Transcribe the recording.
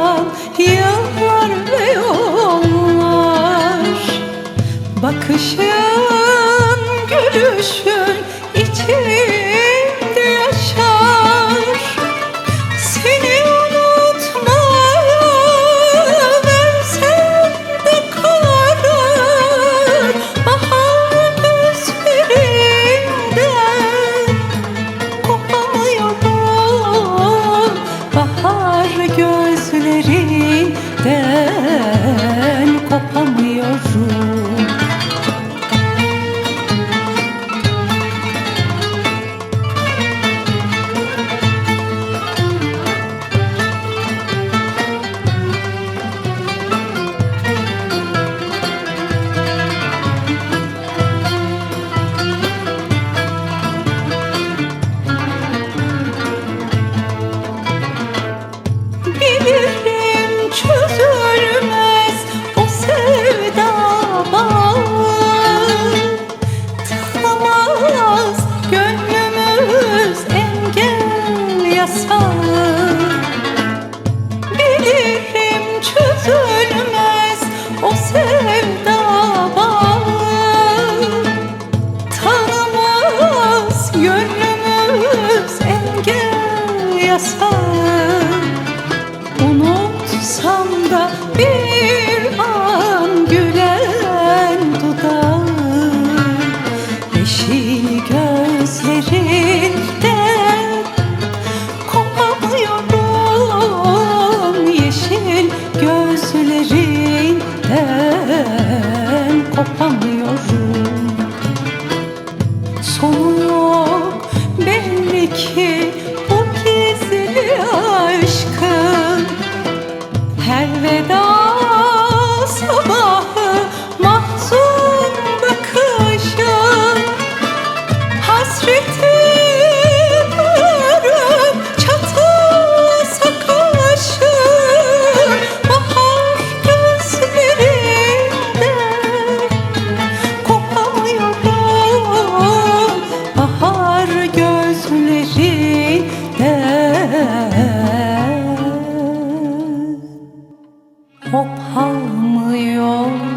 akan yıllar ve yollar. Bakışın gülüşün Aşamaz gönlümüz engel yasağı Bilirim çözülmez o sevda bağı Tanımaz gönlümüz engel yasağı Unutsam da bir sonu yok. Belli ki bu gizli aşkın her veda hop almıyor.